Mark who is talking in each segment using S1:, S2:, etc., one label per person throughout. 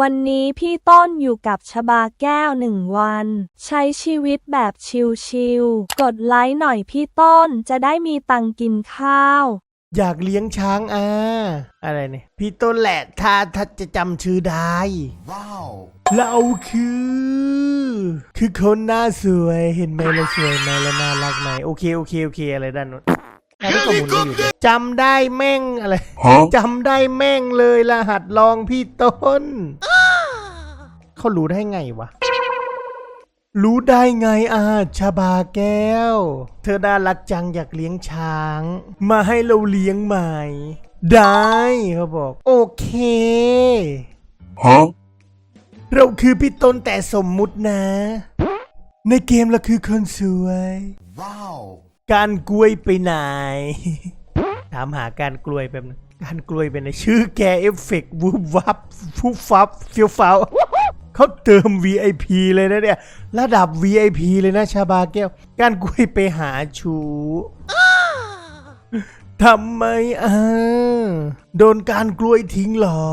S1: วันนี้พี่ต้นอยู่กับชบาแก้วหนึ่งวัน ใช้ชีวิตแบบชิลๆ กดไลค์หน่อยพี่ต้นจะได้มีตังค์กินข้าว
S2: อยากเลี้ยงช้างอ่าอะไรเนี่ยพี่ต้นแหละถ้าถ้าจะจำชื่อได้
S3: Wow.
S2: เราคือ คือคนหน้าสวยเห็นไหมเราสวยไหมแล้วน่ารักไหมโอเคโอเคโอเคอะไรด้านนู้น อะนี่ข้อมูลไม่อยู่เลยจำได้แม่งอะไร
S3: Huh?
S2: จำได้แม่งเลยรหัสลองพี่ต้น เขารู้ได้ไงวะ รู้ได้ไงอาชาบาแก้ว เธอน่ารักจังอยากเลี้ยงช้าง มาให้เราเลี้ยงใหม่ได้เขาบอก โอเค
S3: Huh?
S2: เราคือพี่ต้นแต่สมมุตินะ ในเกมเราคือคนสวย
S3: Wow.
S2: การกล้วยไปไหน ถามหาการกล้วยแบบนึงการกล้วยเป็นไหนชื่อแกเอฟเฟกต์วูบวับฟูฟับเฟียวฟ้าวเขาเติม VIP เลยนะเนี่ย ระดับ VIP เลยนะชาบาแก้ว การกล้วยไปหาชูทำไมอะโดนการกล้วยทิ้งหรอ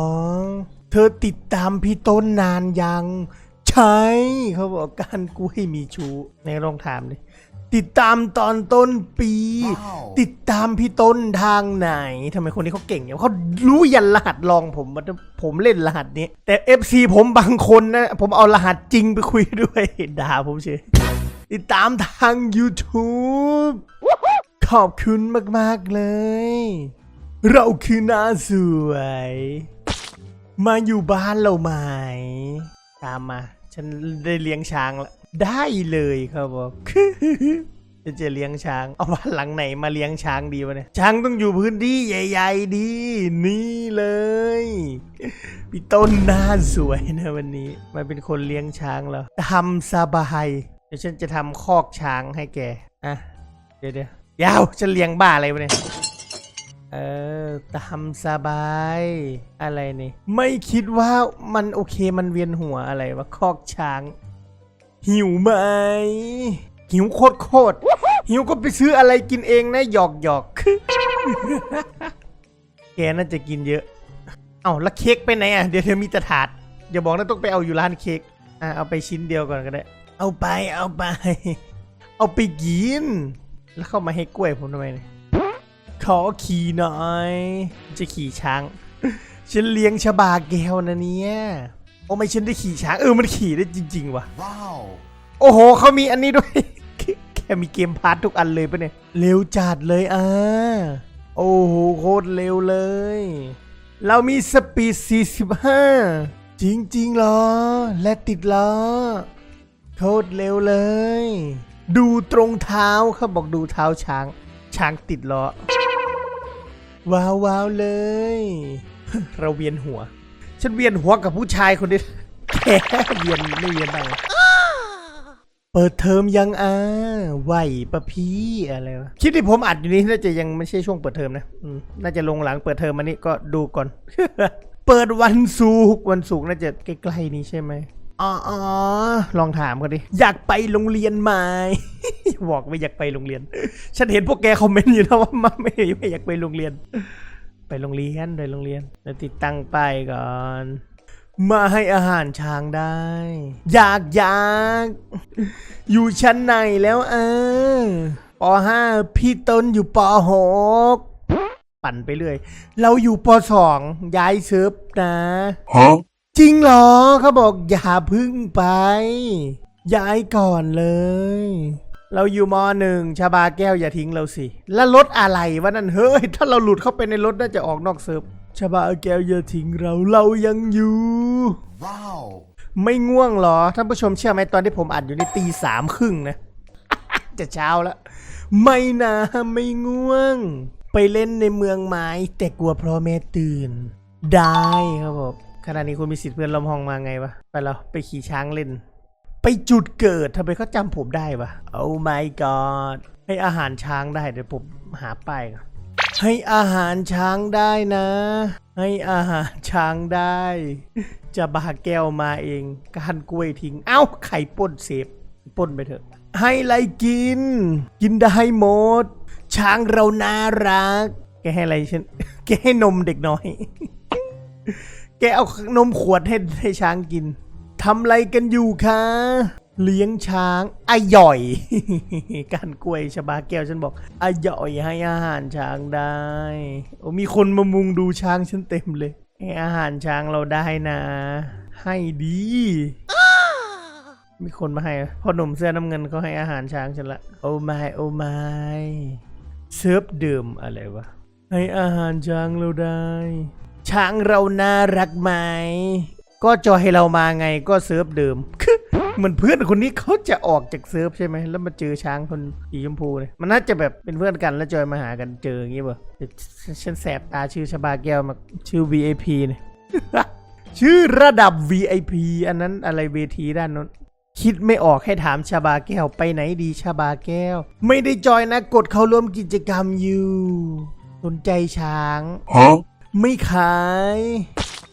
S2: เธอติดตามพี่ต้นนานยัง ใช่ เขาบอกการกล้วยมีชูในลองถามดิ ติดตามตอนต้นปี
S3: ว้าว
S2: ติดตามพี่ต้นทางไหนทำไมคนนี้เขาเก่งอย่างเขารู้ยันรหัสลองผมว่าผมเล่นรหัสนี้ แต่ FC ผมบางคนนะ ผมเอารหัสจริงไปคุยด้วยด่าผมเฉยติดตามทาง YouTube ขอบคุณมาก ๆ เลย เราคือหน้าสวย มาอยู่บ้านเราไหม ตามมา ฉันได้เลี้ยงช้างแล้วได้เลยครับบอกจะจะเลี้ยงช้าง เอาบ้านหลังไหนมาเลี้ยงช้างดีวะเนี่ย ช้างต้องอยู่พื้นที่ใหญ่ ๆ ดี นี่เลย พี่ต้นหน้าสวยนะวันนี้มาเป็นคนเลี้ยงช้างแล้วทำสบายเดี๋ยวฉันจะทำคอกช้างให้แก อะ เดี๋ยวเดี๋ยวยาว ฉันเลี้ยงบ้าอะไรวะเนี่ย เออตามสบาย อะไรนี่ ไม่คิดว่ามันโอเคมันเวียนหัวอะไรวะคอกช้าง หิวไหม หิวโคตรโคตรหิวก็ไปซื้ออะไรกินเองนะหยอกหยอกแกน่าจะกินเยอะ เอาแล้วเค้กไปไหนอะ เดี๋ยวเธอมีแตะถาดอย่าบอกนะต้องไปเอาอยู่ร้านเค้กอะเอาไปชิ้นเดียวก่อนก็ได้ เอาไปเอาไป เอาไปกิน แล้วเข้ามาให้กล้วยผมทำไมเนี่ย ขอขี่หน่อย จะขี่ช้าง ฉันเลี้ยงชบาแก้วนะเนี่ยโอ้ไม่ฉันได้ขี่ช้างเออมันขี่ได้จริงๆว่ะ
S3: Wow.
S2: โอ้โหเขามีอันนี้ด้วย แค่มีเกมพาร์ททุกอันเลยปะเนี่ย เร็วจัดเลยอะโอ้โหโคตรเร็วเลย เรามีสปีด 45 จริงๆเหรอ และติดล้อโคตรเร็วเลย ดูตรงเท้าเขาบอกดูเท้าช้าง ช้างติดล้อ ว้าวว้าวเลย เราเวียนหัว ฉันเวียนหัวกับผู้ชายคนนี้แเวียนไม่เวียนบ้างเปิดเทอมยังอ่าไหวปะพี่อะไรวะคลิปที่ผมอัดอยู่นี้น่าจะยังไม่ใช่ช่วงเปิดเทอมนะน่าจะลงหลังเปิดเทอมมานี้ก็ดูก่อน เปิดวันศุกร์วันศุกร์น่าจะใกล้ๆนี้ใช่ไหม อ๋อลองถามกันดิ อยากไปโรงเรียนไหมบอกไม่อยากไปโรงเรียน ฉันเห็นพวกแกคอมเมนต์อยู่นะว่ามาไม่ไม่อยากไปโรงเรียน ไปโรงเรียนไปโรงเรียน แล้วติดตั้งไปก่อน มาให้อาหารช้างได้ อยากอยากอยู่ชั้นไหนแล้วเออปห้าพี่ต้นอยู่ปหกปั่นไปเรื่อย เราอยู่ปสองย้ายเซิร์ฟนะ
S3: Huh?
S2: จริงเหรอเขาบอกอย่าพึ่งไป ย้ายก่อนเลย เราอยู่มหนึ่งชาบาแก้วอย่าทิ้งเราสิ แล้วรถอะไรวะนั่นเฮ้ย ถ้าเราหลุดเข้าไปในรถน่าจะออกนอกเซิร์ฟชาบาแก้วอย่าทิ้งเราเรายังอยู่
S3: Wow.
S2: ไม่ง่วงเหรอท่านผู้ชมเชื่อไหมตอนที่ผมอัดอยู่ในตีสามครึ่งนะ จะเช้าแล้ว ไม่นะไม่ง่วง ไปเล่นในเมืองไม้แต่กลัวพ่อแม่ตื่น ได้ครับผม ขณะนี้คุณมีสิทธิ์เพื่อนลมห้องมาไงวะ ไปแล้วไปขี่ช้างเล่น ไปจุดเกิดทำไมเขาจำผมได้วะ Oh my god ให้อาหารช้างได้เดี๋ยวผมหาป้ายก่อนให้อาหารช้างได้นะ ให้อาหารช้างได้ จะบาแก้วมาเองการกล้วยทิ้ง เอ้าไข่ป่นเสพป่นไปเถอะ ให้อะไรกิน กินได้หมด ช้างเราน่ารัก แกให้อะไรฉัน แกให้นมเด็กน้อย แกเอานมขวดให้ให้ช้างกินทำอะไรกันอยู่คะเลี้ยงช้างอร่อยการกล้วยชบาแก้วฉันบอกอร่อยให้อาหารช้างได้โอ้มีคนมามุงดูช้างฉันเต็มเลยให้อาหารช้างเราได้นะ ให้ดี มีคนมาให้พ่อหนุ่มเสื้อน้ำเงินเขาให้อาหารช้างฉันละโอ้ไม่โอ้ไม่เซิร์ฟเดิมอะไรวะให้อาหารช้างเราได้ ช้างเราน่ารักไหมก็จอยให้เรามาไงก็เซิร์ฟเดิมเหมือนเพื่อนคนนี้เขาจะออกจากเซิร์ฟใช่ไหมแล้วมาเจอช้างคนสีชมพูเลยมันน่าจะแบบเป็นเพื่อนกันแล้วจอยมาหากันเจออย่างงี้ป่ะฉันแสบตาชื่อชบาแก้วมาชื่อ VIP เนี่ยชื่อระดับ VIP อันนั้นอะไรเวทีด้านโน้นคิดไม่ออกให้ถามชาบาแก้วไปไหนดีชาบาแก้ว ไม่ได้จอยนะกดเข้าร่วมกิจกรรมอยู่ สนใจช้าง ไม่ขาย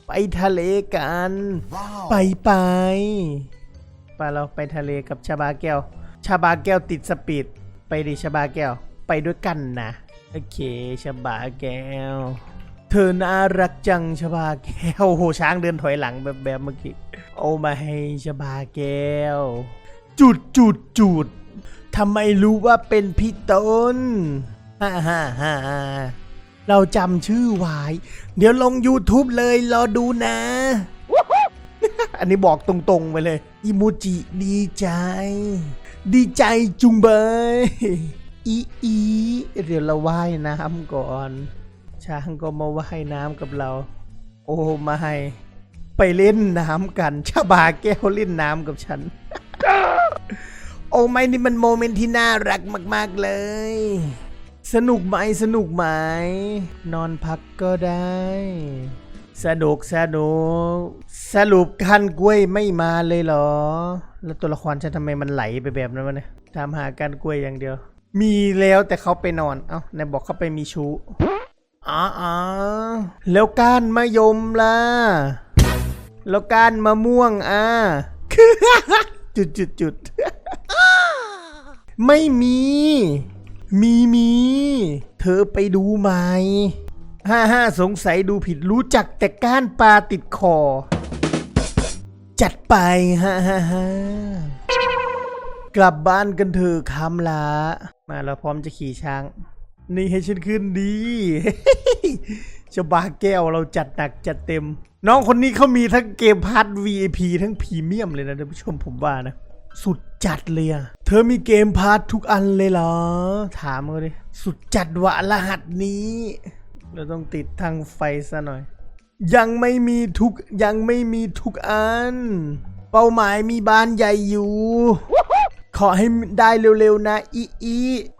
S2: ไปทะเลกัน
S3: Wow.
S2: ไปไปไปเราไปทะเลกับชาบาแก้ว ชาบาแก้วติดสปีด ไปดิชาบาแก้ว ไปด้วยกันนะ โอเคชาบาแก้ว เธอน่ารักจังชาบาแก้วโอ้โหช้างเดินถอยหลังแบบแบบเมื่อกี้โอ้มาให้ชาบาแก้ว จุดจุดจุดทำไมรู้ว่าเป็นพี่ต้นฮ่าฮ่าฮ่า เราจำชื่อไว้ เดี๋ยวลง YouTube เลยรอดูนะ อันนี้บอกตรงๆไปเลยอิมูจิดีใจ ดีใจจุงเบยอีอีเดี๋ยวเราว่ายน้ำก่อน ช้างก็มาว่ายน้ำกับเรา โอ้ไม่ไปเล่นน้ำกัน ชาบาแก้วเล่นน้ำกับฉัน โอ้ไม่นี่มันโมเมนต์ที่น่ารักมาก ๆเลย สนุกไหมสนุกไหม นอนพักก็ได้ สนุกสนุกสรุปขั้นกล้วยไม่มาเลยเหรอ แล้วตัวละครฉันทำไมมันไหลไปแบบนั้นวะเนี่ยตามหาการกล้วยอย่างเดียว มีแล้วแต่เขาไปนอน เอ้าไหนบอกเขาไปมีชู้อ๋ออ๋อแล้วก้านมะยมล่ะ แล้วก้านมะม่วงอะจุดจุดจุดไม่มี มีมี เธอไปดูไหมห้าห้าสงสัยดูผิดรู้จักแต่ก้านปลาติดคอ จัดไปฮ่าฮ่าฮ่ากลับบ้านกันเถอะคำละมาเราพร้อมจะขี่ช้าง นี่ให้ฉันขึ้นดีชบาแก้วเราจัดหนักจัดเต็ม น้องคนนี้เขามีทั้งเกมพาร์ท VIP ทั้งพรีเมียมเลยนะท่านผู้ชมผมว่านะ สุดจัดเลยอะเธอมีเกมพาร์ททุกอันเลยเหรอ ถามเขาดิ สุดจัดวะรหัสนี้ เราต้องติดทางไฟซะหน่อย ยังไม่มีทุกยังไม่มีทุกอัน เป้าหมายมีบ้านใหญ่อยู่ ขอให้ได้เร็วๆนะ อีอี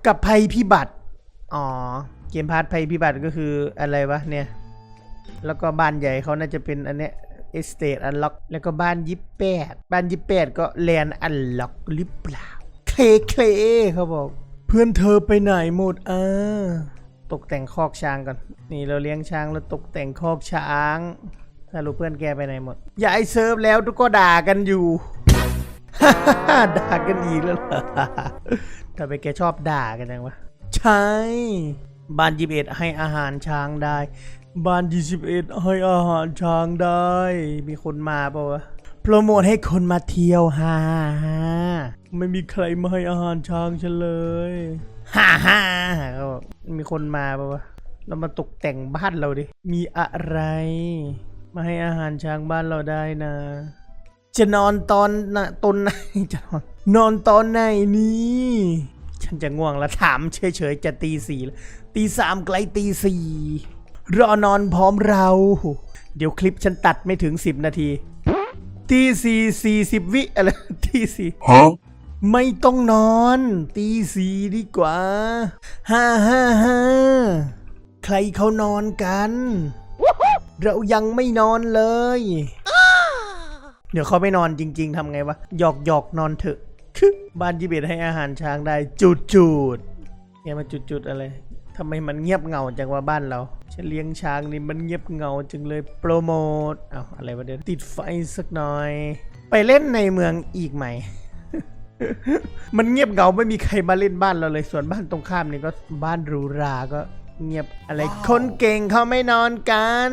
S2: กับภัยพิบัติ อ๋อ เกมพาร์ทภัยพิบัติก็คืออะไรวะเนี่ย แล้วก็บ้านใหญ่เขาน่าจะเป็นอันเนี้ย Estate Unlock แล้วก็บ้านยิปแปดบ้านยิปแปดก็ Land Unlock หรือเปล่า เคลเคลเขาบอก เพื่อนเธอไปไหนหมดอ่าตกแต่งคอกช้างก่อน นี่เราเลี้ยงช้างแล้วตกแต่งคอกช้างสรุปเพื่อนแกไปไหนหมดย้ายเซิร์ฟแล้วทุกก็ด่ากันอยู่ด่ากันอีกแล้วเหรอทำไมแกชอบด่ากันจังวะ ใช่ บ้านยี่สิบเอ็ดให้อาหารช้างได้ บ้านยี่สิบเอ็ดให้อาหารช้างได้ มีคนมาเปล่าวะ โปรโมทให้คนมาเที่ยวฮ่าฮ่าไม่มีใครมาให้อาหารช้างฉันเลยฮ่าฮ่าเขาบอกมีคนมาเปล่าวะ เรามาตกแต่งบ้านเราดิ มีอะไร มาให้อาหารช้างบ้านเราได้นะ จะนอนตอนนะตนไหนจะนอน นอนตอนไหนนี่ฉันจะง่วงแล้วถามเฉยๆจะตีสี่แล้วตีสามไกลตีสี่ รอนอนพร้อมเรา เดี๋ยวคลิปฉันตัดไม่ถึงสิบนาที ตีสี่สี่สิบวิอะไรตีสี่
S3: Huh?
S2: ไม่ต้องนอน ตีสี่ดีกว่าฮ่าฮ่าฮ่าใครเขานอนกัน เรายังไม่นอนเลย เดี๋ยวเขาไม่นอนจริง ๆทำไงวะ หยอกหยอกนอนเถอะคือบ้านยีเบตให้อาหารช้างได้จุดจุดๆแกมาจุดจุดๆอะไร ทำไมมันเงียบเงาจังว่าบ้านเราฉันเลี้ยงช้างนี่มันเงียบเงาจึงเลยโปรโมทเอาอะไรวะเดี๋ยวติดไฟสักหน่อย ไปเล่นในเมืองอีกไหม มันเงียบเงาไม่มีใครมาเล่นบ้านเราเลยส่วนบ้านตรงข้ามนี่ก็บ้านหรูหราก็เงียบอะไรคนเก่งเขาไม่นอนกัน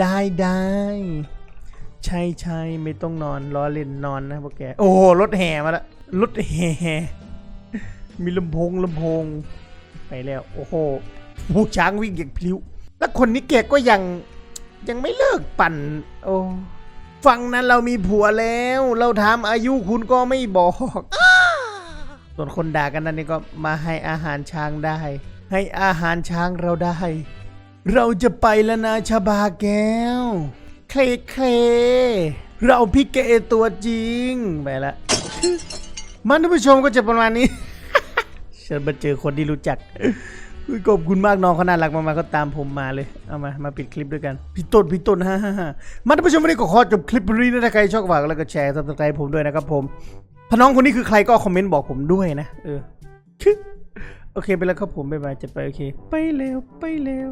S2: ได้ได้ใช่ใช่ไม่ต้องนอนล้อเล่นนอนนะพวกแก โอ้โหรถแห่มาละรถแห่มีลำโพงลำโพง ไปแล้ว โอ้โหผู้ช้างวิ่งอย่างพลิ้ว แล้วคนนี้แกก็ยังยังไม่เลิกปั่น โอ้ฟังนั้นเรามีผัวแล้ว เราถามอายุคุณก็ไม่บอก ส่วนคนด่ากันนั่นนี่ก็มาให้อาหารช้างได้ ให้อาหารช้างเราได้ เราจะไปแล้วนะชาบาแก้ว เคลเคลเราพี่เกตัวจริง ไปละมันท่านผู้ชมก็จะประมาณนี้ ฉันมาเจอคนที่รู้จักขอบคุณมากน้องเขาน่ารักมากๆก็ตามผมมาเลย เอามา มาปิดคลิปด้วยกัน พี่ต้น พี่ต้นฮ่าฮ่าฮ่ามาท่านผู้ชมวันนี้ก็ขอจบคลิปนี้นะถ้าใครชอบฝากแล้วก็แชร์ซับสไครต์ผมด้วยนะครับผมถ้าน้องคนนี้คือใครก็คอมเมนต์บอกผมด้วยนะ เออ โอเคไปแล้วครับผมบ๊ายบายจะไปโอเค ไปเร็วไปเร็ว